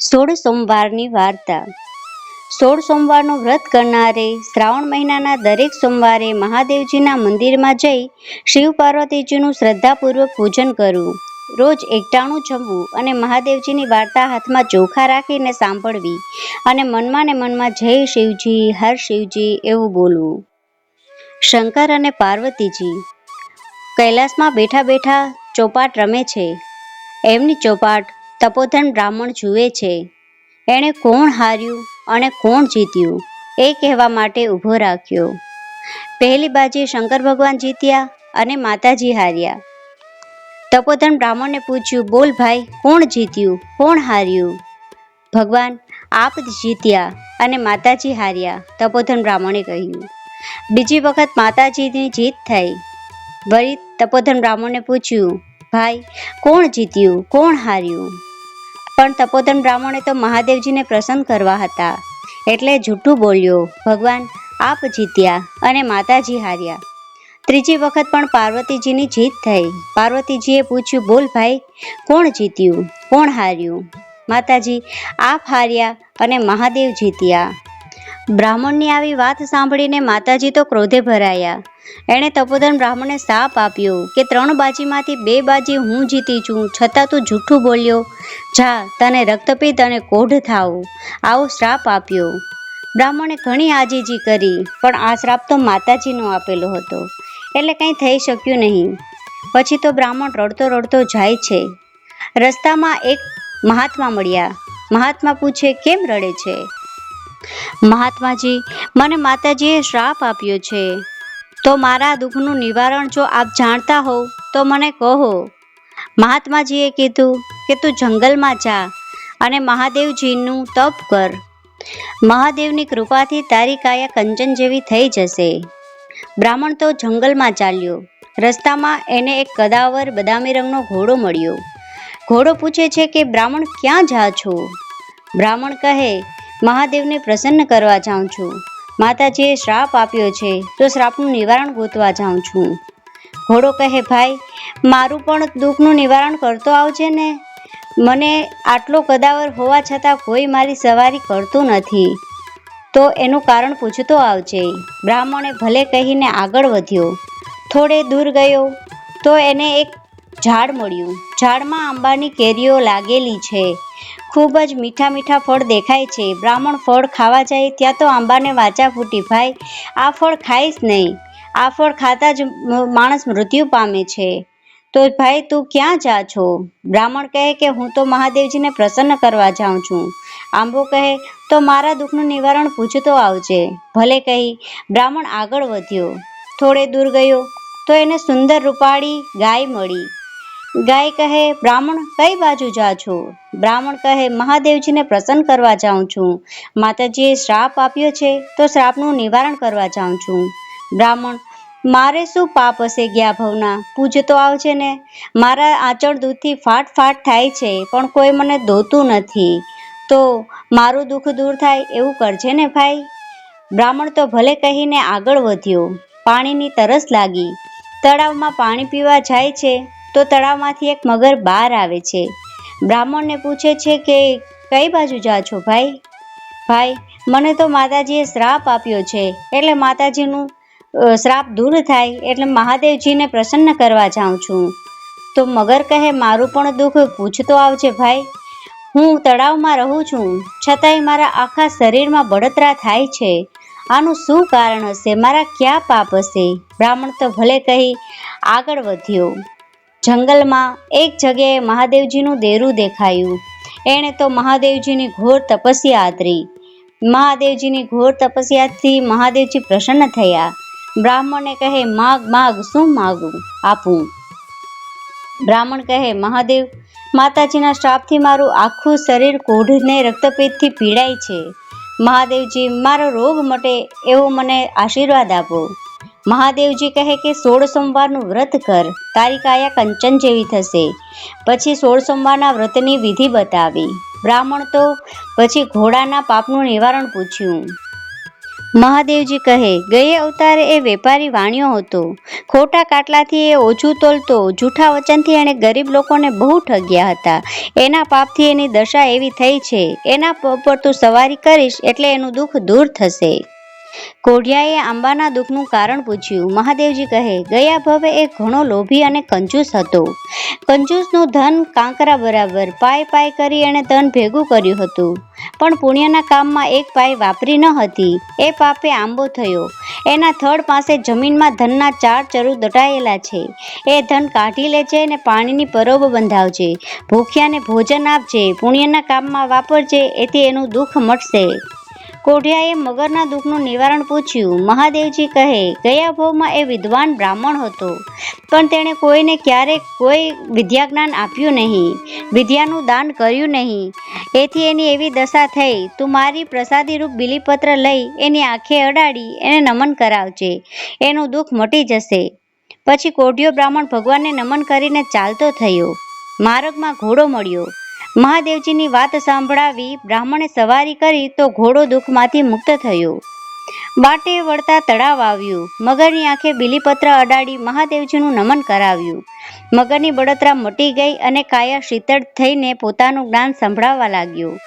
સોળ સોમવારની વાર્તા. સોળ સોમવારનું વ્રત કરનારે શ્રાવણ મહિનાના દરેક સોમવારે મહાદેવજીના મંદિરમાં જઈ શિવ પાર્વતીજીનું શ્રદ્ધાપૂર્વક પૂજન કરવું. રોજ એકટાણું જમવું અને મહાદેવજીની વાર્તા હાથમાં ચોખા રાખીને સાંભળવી અને મનમાં ને મનમાં જય શિવજી, હર શિવજી એવું બોલવું. શંકર અને પાર્વતીજી કૈલાસમાં બેઠા બેઠા ચોપાટ રમે છે. એમની ચોપાટ તપોધન બ્રાહ્મણ જુએ છે. એણે કોણ હાર્યું અને કોણ જીત્યું એ કહેવા માટે ઊભો રાખ્યો. પહેલી બાજુ શંકર ભગવાન જીત્યા અને માતાજી હાર્યા. તપોધન બ્રાહ્મણને પૂછ્યું, બોલ ભાઈ, કોણ જીત્યું? કોણ હાર્યું? ભગવાન, આપ જીત્યા અને માતાજી હાર્યા, તપોધન બ્રાહ્મણે કહ્યું. બીજી વખત માતાજીની જીત થઈ. વળી તપોધન બ્રાહ્મણને પૂછ્યું, ભાઈ, કોણ જીત્યું? કોણ હાર્યું? પણ તપોધન બ્રાહ્મણે તો મહાદેવજીને પ્રસન્ન કરવા હતા. એટલે જૂઠું બોલ્યો, ભગવાન, આપ જીત્યા અને માતાજી હાર્યા. ત્રીજી વખત પણ પાર્વતીજીની જીત થઈ. પાર્વતીજીએ પૂછ્યું, બોલ ભાઈ, કોણ જીત્યું? કોણ હાર્યું? માતાજી, આપ હાર્યા અને મહાદેવ જીત્યા. બ્રાહ્મણની આવી વાત સાંભળીને માતાજી તો ક્રોધે ભરાયા. એણે તપોધન બ્રાહ્મણને શાપ આપ્યો કે ત્રણ બાજીમાંથી બે બાજી હું જીતી છું, છતાં તું જૂઠું બોલ્યો. જા, તને રક્તપિત અને કોઢ થાવ. આવો શ્રાપ આપ્યો. બ્રાહ્મણે ઘણી આજીજી કરી, પણ આ શ્રાપ તો માતાજીનો આપેલો હતો. એટલે કંઈ થઈ શક્યું નહીં. પછી તો બ્રાહ્મણ રડતો રડતો જાય છે. રસ્તામાં એક મહાત્મા મળ્યા. મહાત્મા પૂછે, કેમ રડે છે? મહાત્માજી, મને માતાજીએ શ્રાપ આપ્યો છે. તો મારા દુઃખનું નિવારણ જો આપ જાણતા હોવ, તો મને કહો. મહાત્માજીએ કીધું કે તું જંગલમાં જા અને મહાદેવજીનું તપ કર. મહાદેવની કૃપાથી તારી કાયા કંચન જેવી થઈ જશે. બ્રાહ્મણ તો જંગલમાં ચાલ્યો. રસ્તામાં એને એક કદાવર બદામી રંગનો ઘોડો મળ્યો. ઘોડો પૂછે છે કે, બ્રાહ્મણ ક્યાં જા છો? બ્રાહ્મણ કહે, મહાદેવને પ્રસન્ન કરવા જાઉં છું. માતાજીએ શ્રાપ આપ્યો છે, તો શ્રાપનું નિવારણ ગોતવા જાઉં છું. ઘોડો કહે, ભાઈ, મારું પણ દુઃખનું નિવારણ કરતો આવજે ને. મને આટલો કદાવર હોવા છતાં કોઈ મારી સવારી કરતું નથી. તો એનું કારણ પૂછતો આવજે. બ્રાહ્મણે ભલે કહીને આગળ વધ્યો. થોડે દૂર ગયો, તો એને એક ઝાડ મળ્યું. ઝાડમાં આંબાની કેરીઓ લાગેલી છે. ખૂબ જ મીઠા મીઠા ફળ દેખાય છે. બ્રાહ્મણ ફળ ખાવા જાય ત્યાં તો આંબાને વાચા ફૂટી. ભાઈ, આ ફળ ખાઈશ નહીં. આ ફળ ખાતા જ માણસ મૃત્યુ પામે છે. તો ભાઈ, તું ક્યાં જા છો? બ્રાહ્મણ કહે કે, હું તો મહાદેવજીને પ્રસન્ન કરવા જાઉં છું. આંબો કહે, તો મારા દુઃખનું નિવારણ પૂછતો આવજે. ભલે કહી, બ્રાહ્મણ આગળ વધ્યો. થોડે દૂર ગયો, તો એને સુંદર રૂપાળી ગાય મળી. ગાય કહે, બ્રાહ્મણ, કઈ બાજુ જા છો? બ્રાહ્મણ કહે, મહાદેવજીને પ્રસન્ન કરવા જાઉં છું. માતાજીએ શ્રાપ આપ્યો છે, તો શ્રાપનું નિવારણ કરવા જાઉં છું. બ્રાહ્મણ, મારે શું પાપ હશે ગયા ભવના? પૂજ તો આવજે ને. મારા આંચળ દૂધથી ફાટ ફાટ થાય છે, પણ કોઈ મને ધોતું નથી. તો મારું દુઃખ દૂર થાય, એવું કરજે ને ભાઈ. બ્રાહ્મણ તો ભલે કહીને આગળ વધ્યો. પાણીની તરસ લાગી. તળાવમાં પાણી પીવા જાય છે તો તળાવમાંથી એક મગર બહાર આવે છે. બ્રાહ્મણને પૂછે છે કે, કઈ બાજુ જા છો ભાઈ? ભાઈ, મને તો માતાજીએ શ્રાપ આપ્યો છે. એટલે માતાજીનું શ્રાપ દૂર થાય એટલે મહાદેવજીને પ્રસન્ન કરવા જાઉં છું. તો મગર કહે, મારું પણ દુઃખ પૂછતો આવજે ભાઈ. હું તળાવમાં રહું છું. છતાંય મારા આખા શરીરમાં બળતરા થાય છે. આનું શું કારણ હશે? મારા ક્યાં પાપ હશે? બ્રાહ્મણ તો ભલે કહી આગળ વધ્યો. જંગલમાં એક જગ્યાએ મહાદેવજીનું દેરું દેખાયું. એણે તો મહાદેવજીની ઘોર તપસ્યા આદરી. મહાદેવજીની ઘોર તપસ્યાથી મહાદેવજી પ્રસન્ન થયા. બ્રાહ્મણને કહે, માગ માગ, શું માગું? આપું. બ્રાહ્મણ કહે, મહાદેવ, માતાજીના શ્રાપથી મારું આખું શરીર કોઢને રક્તપિત્તથી પીડાય છે. મહાદેવજી, મારો રોગ મટે એવો મને આશીર્વાદ આપો. મહાદેવજી કહે કે સોળ સોમવારનું વ્રત કર. તારી કાયા કંચન જેવી થશે. પછી સોળ સોમવારના વ્રતની વિધિ બતાવી. બ્રાહ્મણ તો પછી ઘોડાના પાપનું નિવારણ પૂછ્યું. મહાદેવજી કહે, ગયે અવતારે એ વેપારી વાણ્યો હતો. ખોટા કાટલાથી એ ઓછું તોલતો, જૂઠા વચનથી એણે ગરીબ લોકોને બહુ ઠગ્યા હતા. એના પાપથી એની દશા એવી થઈ છે. એના પર તું સવારી કરીશ એટલે એનું દુઃખ દૂર થશે. કોઢિયાએ આંબાના દુઃખનું કારણ પૂછ્યું. મહાદેવજી કહે, ગયા ભવે એ ઘણો લોભી અને કંજૂસ હતો. કંજૂસનું ધન કાંકરા બરાબર, પાય પાય કરી એણે ધન ભેગું કર્યું હતું. પણ પુણ્યના કામમાં એક પાય વાપરી ન હતી. એ પાપે આંબો થયો. એના થડ પાસે જમીનમાં ધનના ચાર ચરુ દટાયેલા છે. એ ધન કાઢી લેજે અને પાણીની પરોબ બંધાવજે. ભૂખ્યાને ભોજન આપજે. પુણ્યના કામમાં વાપરજે, એથી એનું દુઃખ મટશે. કોઢિયાએ મગરના દુઃખનું નિવારણ પૂછ્યું. મહાદેવજી કહે, ગયા ભોગમાં એ વિદ્વાન બ્રાહ્મણ હતો, પણ તેણે કોઈને ક્યારેક કોઈ વિદ્યાજ્ઞાન આપ્યું નહીં, વિદ્યાનું દાન કર્યું નહીં. એથી એની એવી દશા થઈ, તું મારી પ્રસાદી રૂપ બિલીપત્ર લઈ એની આંખે અડાડી, એને નમન કરાવજે, એનું દુઃખ મટી જશે. પછી કોઢિયો બ્રાહ્મણ ભગવાનને નમન કરીને ચાલતો થયો. માર્ગમાં ઘોડો મળ્યો. મહાદેવજીની વાત સાંભળાવી બ્રાહ્મણે સવારી કરી તો ઘોડો દુઃખમાંથી મુક્ત થયો. બાટે વળતા તળાવ આવ્યું. મગરની આંખે બિલીપત્ર અડાડી મહાદેવજીનું નમન કરાવ્યું. મગરની બળતરા મટી ગઈ અને કાયા શીતળ થઈને પોતાનું જ્ઞાન સંભળાવવા લાગ્યું.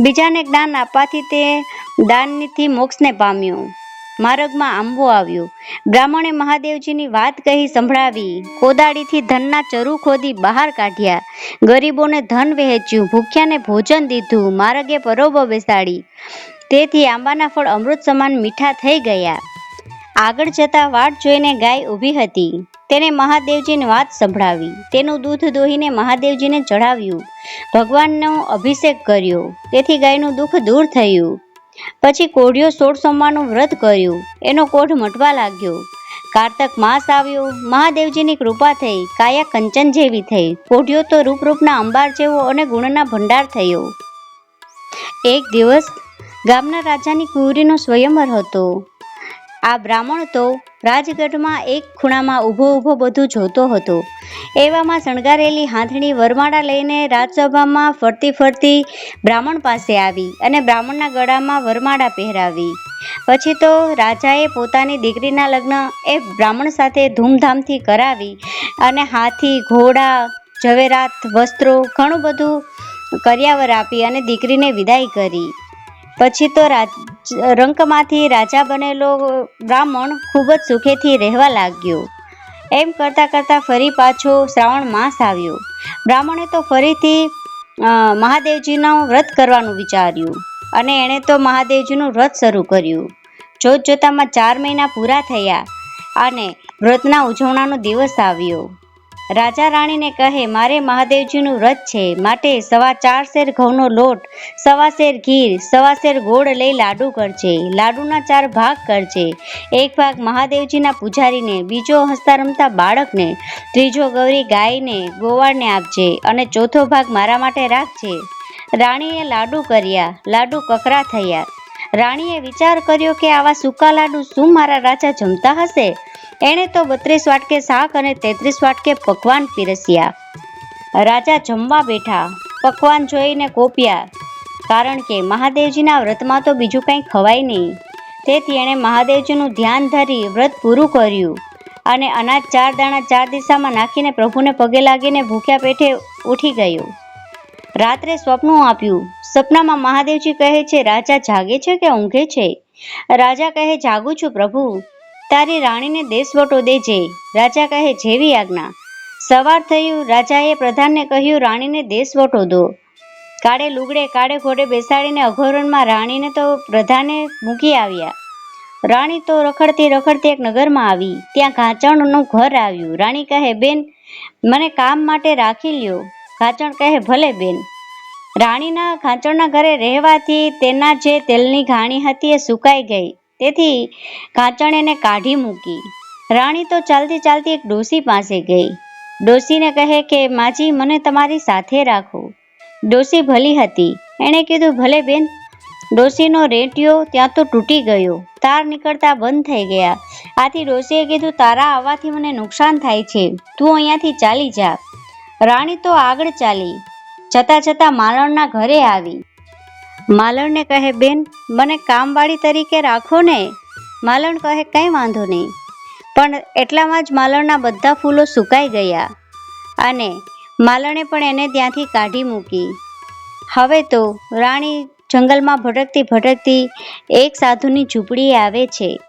બીજાને જ્ઞાન આપવાથી તે દાનથી મોક્ષને પામ્યો. માર્ગમાં આંબો આવ્યો. બ્રાહ્મણે મહાદેવજીની વાત કહી સંભળાવી કોદાળીથી ધનના ચરુ ખોદી બહાર કાઢ્યા. ગરીબોને ધન વહેંચ્યું, ભૂખ્યાને ભોજન દીધું, માર્ગે પરોબો બેસાડી. તેથી આંબાના ફળ અમૃત સમાન મીઠા થઈ ગયા. આગળ જતા વાટ જોઈને ગાય ઊભી હતી. તેને મહાદેવજીની વાત સંભળાવી. તેનું દૂધ દોહીને મહાદેવજીને ચઢાવ્યું. ભગવાનનો અભિષેક કર્યો. તેથી ગાયનું દુઃખ દૂર થયું. પછી કોઢિયો સોળ સોમવારનું વ્રત કર્યું. એનો કોઢ મટવા લાગ્યો. કારતક માસ આવ્યો. મહાદેવજીની કૃપા થઈ. કાયા કંચન જેવી થઈ. કોઢિયો તો રૂપરૂપના અંબાર જેવો અને ગુણના ભંડાર થયો. એક દિવસ ગામના રાજાની કુંવરીનો સ્વયંવર હતો. આ બ્રાહ્મણ તો રાજગઢમાં એક ખૂણામાં ઊભો ઊભો બધું જોતો હતો. એવામાં શણગારેલી હાથણી વરમાળા લઈને રાજસભામાં ફરતી ફરતી બ્રાહ્મણ પાસે આવી અને બ્રાહ્મણના ગળામાં વરમાળા પહેરાવી. પછી તો રાજાએ પોતાની દીકરીના લગ્ન એ બ્રાહ્મણ સાથે ધૂમધામથી કરાવી અને હાથી, ઘોડા, ઝવેરાત, વસ્ત્રો ઘણું બધું કર્યાવર આપી અને દીકરીને વિદાય કરી. પછી તો રાજ રંકમાંથી રાજા બનેલો બ્રાહ્મણ ખૂબ જ સુખેથી રહેવા લાગ્યો. એમ કરતાં કરતાં ફરી પાછો શ્રાવણ માસ આવ્યો. બ્રાહ્મણે તો ફરીથી મહાદેવજીનું વ્રત કરવાનું વિચાર્યું અને એણે તો મહાદેવજીનું વ્રત શરૂ કર્યું. જોત જોતામાં ચાર મહિના પૂરા થયા અને વ્રતના ઉજવણાનો દિવસ આવ્યો. રાજા રાણીને કહે, મારે મહાદેવજીનું વ્રત છે. માટે સવા ચાર શેર ઘઉંનો લોટ સવા શેર ઘીર સવા શેર ગોળ લઈ લાડુ કરજે. લાડુના ચાર ભાગ કરજે. એક ભાગ મહાદેવજીના પૂજારીને, બીજો હસતા રમતા બાળકને, ત્રીજો ગૌરી ગાયને, ગોવાળને આપજે અને ચોથો ભાગ મારા માટે રાખજે. રાણીએ લાડુ કર્યા. લાડુ કકરા થયા. રાણીએ વિચાર કર્યો કે આવા સૂકા લાડુ શું મારા રાજા જમતા હશે? એણે તો બત્રીસ વાટકે શાક અને તેત્રીસ વાટકે પકવાન પીરસ્યા. રાજા જમવા બેઠા, પકવાન જોઈને કોપ્યા, કારણ કે મહાદેવજીના વ્રતમાં તો બીજું કંઈ ખવાય નહીં. તેથી એણે મહાદેવજીનું ધ્યાન ધરી વ્રત પૂરું કર્યું અને અનાજ ચાર દાણા ચાર દિશામાં નાખીને પ્રભુને પગે લાગીને ભૂખ્યા પેટે ઉઠી ગયો. રાત્રે સ્વપ્નું આપ્યું. સપનામાં મહાદેવજી કહે છે, રાજા જાગે છે કે ઊંઘે છે? રાજા કહે, જાગું છું પ્રભુ. તારી રાણીને દેશવટો દેજે. રાજા કહે, જેવી આજ્ઞા. સવાર થયું. રાજાએ પ્રધાનને કહ્યું, રાણીને દેશવટો દો. કાળે લુગડે, કાળે ઘોડે બેસાડીને અઘોરણમાં રાણીને તો પ્રધાને મૂકી આવ્યા. રાણી તો રખડતી રખડતી એક નગરમાં આવી. ત્યાં ઘાંચણનું ઘર આવ્યું. રાણી કહે, બેન, મને કામ માટે રાખી લ્યો. ઘાંચણ કહે, ભલે બેન. રાણીના ખાંચણના ઘરે રહેવાથી તેના જે તેલની ઘાણી હતી એ સુકાઈ ગઈ. તેથી ખાંચણ એને કાઢી મૂકી. રાણી તો ચાલતી ચાલતી એક ડોસી પાસે ગઈ. ડોસીને કહે કે, માજી, મને તમારી સાથે રાખો. ડોસી ભલી હતી. એણે કીધું, ભલે બેન. ડોસીનો રેટિયો ત્યાં તો તૂટી ગયો. તાર નીકળતા બંધ થઈ ગયા. આથી ડોસીએ કીધું, તારા આવવાથી મને નુકસાન થાય છે. તું અહીંયાથી ચાલી જા. રાણી તો આગળ ચાલી, જતાં જતાં માલણના ઘરે આવી. માલણને કહે, બેન, મને કામવાળી તરીકે રાખો ને. માલણ કહે, કંઈ વાંધો નહીં. પણ એટલામાં જ માલણના બધા ફૂલો સુકાઈ ગયા અને માલણે પણ એને ત્યાંથી કાઢી મૂકી. હવે તો રાણી જંગલમાં ભટકતી ભટકતી એક સાધુની ઝૂંપડીએ આવે છે.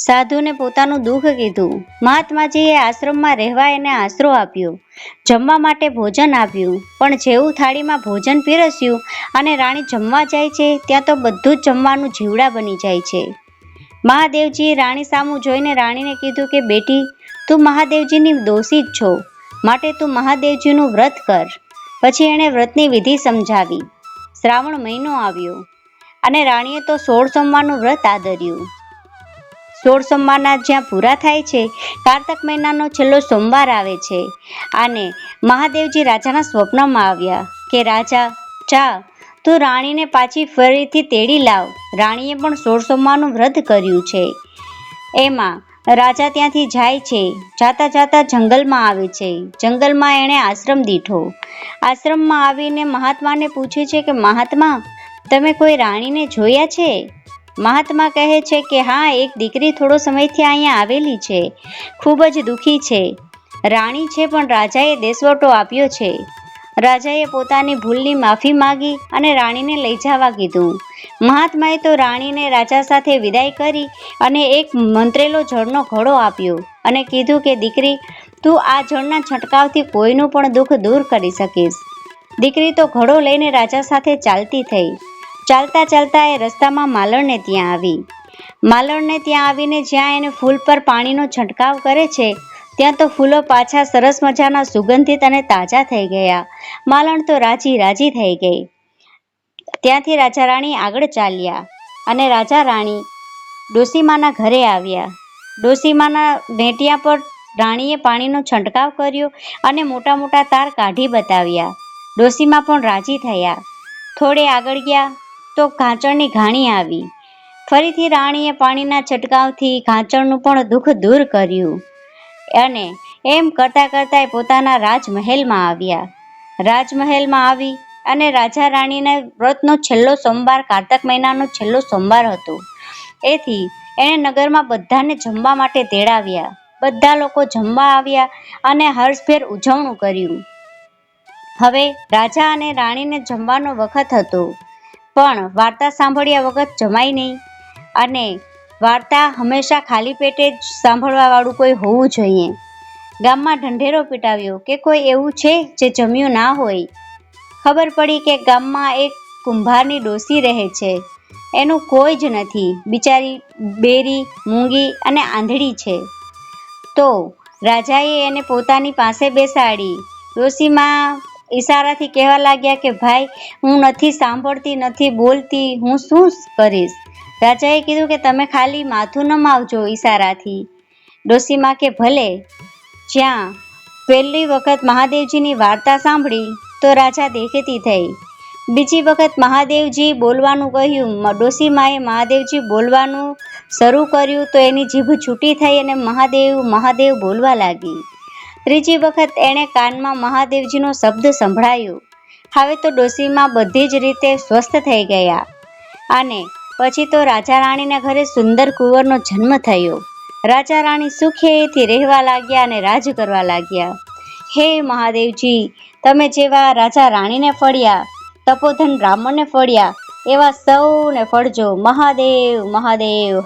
સાધુને પોતાનું દુઃખ કીધું. મહાત્માજીએ આશ્રમમાં રહેવા એને આશરો આપ્યો. જમવા માટે ભોજન આપ્યું. પણ જેવું થાળીમાં ભોજન પીરસ્યું અને રાણી જમવા જાય છે, ત્યાં તો બધું જ જમવાનું જીવડા બની જાય છે. મહાદેવજીએ રાણી સામું જોઈને રાણીને કીધું કે, બેટી, તું મહાદેવજીની દોષી જ છો. માટે તું મહાદેવજીનું વ્રત કર. પછી એણે વ્રતની વિધિ સમજાવી. શ્રાવણ મહિનો આવ્યો અને રાણીએ તો સોળ સોમવારનું વ્રત આદર્યું. સોળ સોમવારના જ્યાં પૂરા થાય છે, કારતક મહિનાનો છેલ્લો સોમવાર આવે છે. અને મહાદેવજી રાજાના સ્વપ્નમાં આવ્યા કે, રાજા, જા, તું રાણીને પાછી ફરીથી તેડી લાવ. રાણીએ પણ સોળ સોમવારનું વ્રત કર્યું છે. એમાં રાજા ત્યાંથી જાય છે, જાતા જાતા જંગલમાં આવે છે. જંગલમાં એણે આશ્રમ દીઠો. આશ્રમમાં આવીને મહાત્માને પૂછે છે કે, મહાત્મા, તમે કોઈ રાણીને જોયા છે? મહાત્મા કહે છે કે, હા, એક દીકરી થોડો સમયથી અહીંયા આવેલી છે. ખૂબ જ દુઃખી છે. રાણી છે પણ રાજાએ દેશવટો આપ્યો છે. રાજાએ પોતાની ભૂલની માફી માગી અને રાણીને લઈ જવા કીધું. મહાત્માએ તો રાણીને રાજા સાથે વિદાય કરી અને એક મંત્રેલો જળનો ઘડો આપ્યો અને કીધું કે, દીકરી, તું આ જળના છંટકાવથી કોઈનું પણ દુઃખ દૂર કરી શકીશ. દીકરી તો ઘડો લઈને રાજા સાથે ચાલતી થઈ. ચાલતા ચાલતા એ રસ્તામાં માલણને ત્યાં આવી. માલણને ત્યાં આવીને જ્યાં એને ફૂલ પર પાણીનો છંટકાવ કરે છે, ત્યાં તો ફૂલો પાછા સરસ મજાના સુગંધિત અને તાજા થઈ ગયા. માલણ તો રાજી રાજી થઈ ગઈ. ત્યાંથી રાજા રાણી આગળ ચાલ્યા અને રાજા રાણી ડોસીમાના ઘરે આવ્યા. ડોસીમાના ભેટિયા પર રાણીએ પાણીનો છંટકાવ કર્યો અને મોટા મોટા તાર કાઢી બતાવ્યા. ડોસીમાં પણ રાજી થયા. થોડે આગળ ગયા તો ઘાંચણની ઘાણી આવી. ફરીથી રાણીએ પાણીના છંટકાવથી ઘાંચણનું પણ દુઃખ દૂર કર્યું. અને એમ કરતાં કરતાં પોતાના રાજમહેલમાં આવ્યા. રાજમહેલમાં આવી અને રાજા રાણીને વ્રતનો છેલ્લો સોમવાર, કારતક મહિનાનો છેલ્લો સોમવાર હતો. એથી એણે નગરમાં બધાને જમવા માટે તેડાવ્યા. બધા લોકો જમવા આવ્યા અને હર્ષભેર ઉજવણું કર્યું. હવે રાજા અને રાણીને જમવાનો વખત હતો. પણ વાર્તા સાંભળ્યા વખત જમાય નહીં. અને વાર્તા હંમેશા ખાલી પેટે જ સાંભળવાવાળું કોઈ હોવું જોઈએ. ગામમાં ઢંઢેરો પીટાવ્યો કે કોઈ એવું છે જે જમ્યું ના હોય. ખબર પડી કે ગામમાં એક કુંભારની ડોસી રહે છે. એનું કોઈ જ નથી. બિચારી બેરી, મૂંગી અને આંધળી છે. તો રાજાએ એને પોતાની પાસે બેસાડી. ડોસીમાં ઈશારાથી કહેવા લાગ્યા કે, ભાઈ, હું નથી સાંભળતી, નથી બોલતી, હું શું કરીશ? રાજાએ કીધું કે, તમે ખાલી માથું નમાવજો ઈશારાથી. ડોસીમાં કે, ભલે, જ્યાં પહેલી વખત મહાદેવજીની વાર્તા સાંભળી, તો રાજા દેખેતી થઈ. બીજી વખત મહાદેવજી બોલવાનું કહ્યું ડોસીમાએ મહાદેવજી બોલવાનું શરૂ કર્યું, તો એની જીભ છૂટી થઈ અને મહાદેવ મહાદેવ બોલવા લાગી. ત્રીજી વખત એણે કાનમાં મહાદેવજીનો શબ્દ સંભળાયો. હવે તો ડોસીમાં બધી જ રીતે સ્વસ્થ થઈ ગયા. અને પછી તો રાજા રાણીના ઘરે સુંદર કુંવરનો જન્મ થયો. રાજા રાણી સુખેથી રહેવા લાગ્યા અને રાજ કરવા લાગ્યા. હે મહાદેવજી, તમે જેવા રાજા રાણીને ફળ્યા, તપોધન બ્રાહ્મણને ફળ્યા, એવા સૌને ફળજો. મહાદેવ મહાદેવ.